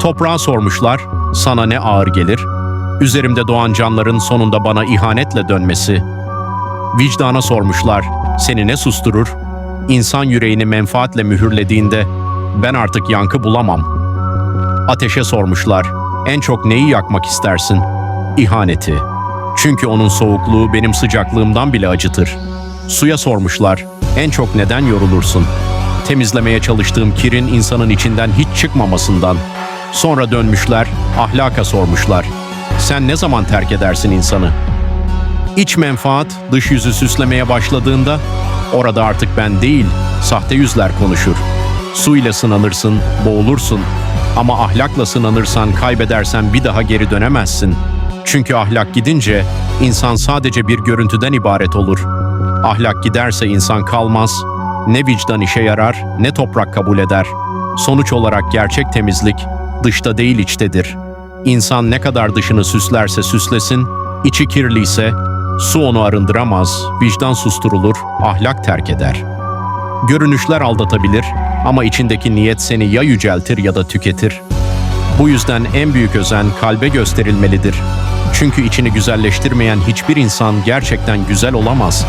Toprağa sormuşlar, sana ne ağır gelir? Üzerimde doğan canların sonunda bana ihanetle dönmesi. Vicdana sormuşlar, seni ne susturur? İnsan yüreğini menfaatle mühürlediğinde ben artık yankı bulamam. Ateşe sormuşlar, en çok neyi yakmak istersin? İhaneti. Çünkü onun soğukluğu benim sıcaklığımdan bile acıtır. Suya sormuşlar, en çok neden yorulursun? Temizlemeye çalıştığım kirin insanın içinden hiç çıkmamasından. Sonra dönmüşler, ahlaka sormuşlar. Sen ne zaman terk edersin insanı? İç menfaat dış yüzü süslemeye başladığında orada artık ben değil, sahte yüzler konuşur. Su ile sınanırsın, boğulursun. Ama ahlakla sınanırsan, kaybedersen bir daha geri dönemezsin. Çünkü ahlak gidince insan sadece bir görüntüden ibaret olur. Ahlak giderse insan kalmaz. Ne vicdan işe yarar, ne toprak kabul eder. Sonuç olarak gerçek temizlik dışta değil içtedir. İnsan ne kadar dışını süslerse süslesin, içi kirliyse su onu arındıramaz, vicdan susturulur, ahlak terk eder. Görünüşler aldatabilir ama içindeki niyet seni ya yüceltir ya da tüketir. Bu yüzden en büyük özen kalbe gösterilmelidir. Çünkü içini güzelleştirmeyen hiçbir insan gerçekten güzel olamaz.